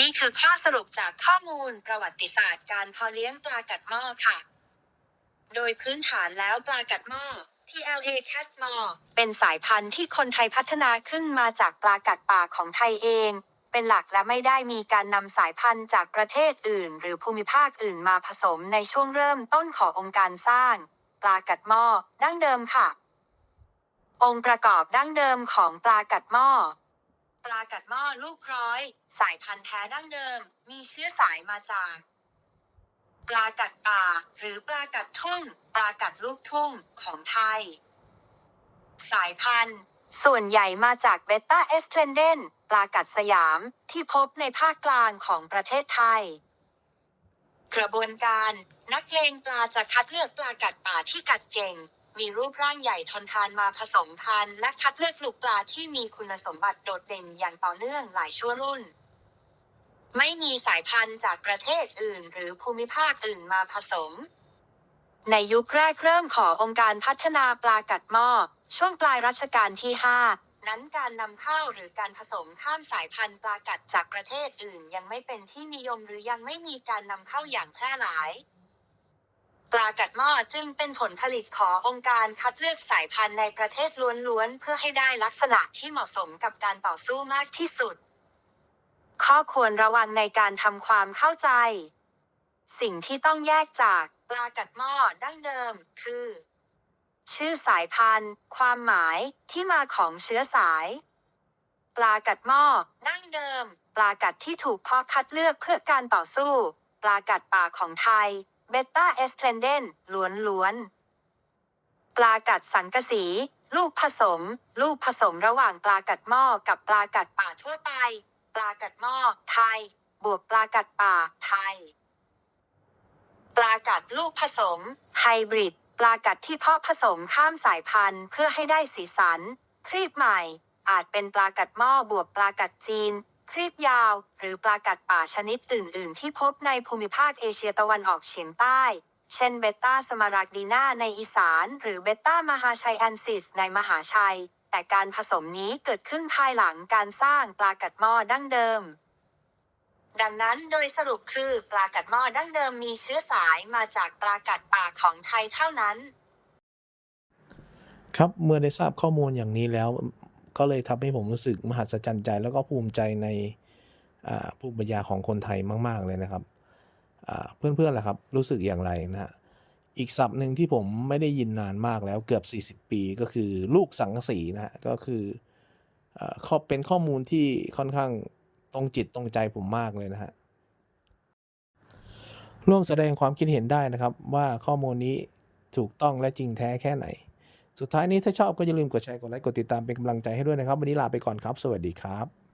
นี่คือข้อสรุปจากข้อมูลประวัติศาสตร์การเพาะเลี้ยงปลากัดหม้อค่ะ โดยพื้นฐานแล้วปลากัดหม้อ TLA Cat m o r เป็นสายพันธุ์ที่คนไทยพัฒนาขึ้นมาจากปลากัดป่าของไทยเอง เป็นหลักและไม่ได้มีการนำสายพันธุ์จากประเทศอื่น หรือภูมิภาคอื่นมาผสมในช่วงเริ่มต้นขององค์การสร้าง ปลากัดหม้อดั้งเดิมค่ะ องค์ประกอบดั้งเดิมของปลากัดหม้อ ปลากัดหม้อลูกร้อย สายพันธุ์แท้ดั้งเดิม มีเชื้อสายมาจาก ปลากัดป่า หรือปลากัดทุ่ง ปลากัดลูกทุ่งของไทย สายพันธุ์ ส่วนใหญ่มาจากเบต้าเอสเทรนเดนปลากัดสยามที่พบในภาคกลางของประเทศไทย กระบวนการนักเลงปลาจะคัดเลือกปลากัดป่าที่กัดเก่ง มีรูปร่างใหญ่ทนทานมาผสมพันธุ์และคัดเลือกลูกปลาที่มีคุณสมบัติโดดเด่นอย่างต่อเนื่องหลายชั่วรุ่น ไม่มีสายพันธุ์จากประเทศอื่น หรือภูมิภาคอื่นมาผสม ในยุคแรกเริ่มขององค์การพัฒนาปลากัดหม้อช่วงปลายรัชกาลที่ 5 นั้นการนำเข้าหรือการผสมข้ามสายพันธุ์ปลากัดจากประเทศอื่น ยังไม่เป็นที่นิยมหรือยังไม่มีการนำเข้าอย่างแพร่หลาย ปลากัดหม้อจึงเป็นผลผลิตขององค์การคัดเลือกสายพันธุ์ในประเทศล้วนๆ เพื่อให้ได้ลักษณะที่เหมาะสมกับการต่อสู้มากที่สุด ข้อควรระวังในการทำความเข้าใจ สิ่งที่ต้องแยกจากปลากัดหม้อดั้งเดิม คือ ชื่อสายพันธุ์ ความหมายที่มาของเชื้อสาย ปลากัดหม้อดั้งเดิม ปลากัดที่ถูกเพาะคัดเลือกเพื่อการต่อสู้ ปลากัดป่าของไทย เบต้าเอสเทรนเดนล้วนล้วนๆ ปลากัดสังกะสี ลูกผสม ลูกผสมระหว่างปลากัดหม้อกับปลากัดป่าทั่วไป ปลากัดหม้อไทย บวกปลากัดป่าไทย ปลากัดลูกผสม ไฮบริด ปลากัดที่เพาะผสมข้ามสายพันธุ์เพื่อให้ได้สีสัน ครีบใหม่ อาจเป็นปลากัดหม้อบวกปลากัดจีน ครีบยาว หรือปลากัดป่าชนิดอื่น ๆ ที่พบในภูมิภาคเอเชียตะวันออกเฉียงใต้ เช่นเบต้าสมารักดีนาในอีสาน หรือเบต้ามหาชัยแอนซิสในมหาชัย แต่การผสมนี้เกิดขึ้นภายหลังการสร้างปลากัดหม้อดั้งเดิม ดังนั้นโดยสรุปคือปลากัดหม้อดั้งเดิมมีเชื้อสายมาจากปลากัดป่าของไทยเท่านั้น ครับเมื่อได้ทราบข้อมูลอย่างนี้แล้ว ก็เลยทำให้ผมรู้สึกมหัศจรรย์ใจ แล้วก็ภูมิใจในภูมิปัญญาของคนไทยมาก ๆ เลยนะครับเพื่อนๆล่ะครับรู้สึกอย่างไรนะฮะอีกศัพท์หนึ่งที่ผมไม่ได้ยินนานมากแล้วเกือบ 40 ปีก็คือลูกสังสีนะฮะก็คือข้อเป็นข้อมูลที่ค่อนข้างตรงจิตตรงใจผมมากเลยนะฮะร่วมแสดงความคิดเห็นได้นะครับว่าข้อมูลนี้ถูกต้องและจริงแท้แค่ไหน สุดท้ายนี้ถ้าชอบก็อย่าลืมกดแชร์กดไลค์กดติดตามเป็นกำลังใจให้ด้วยนะครับ วันนี้ลาไปก่อนครับ สวัสดีครับ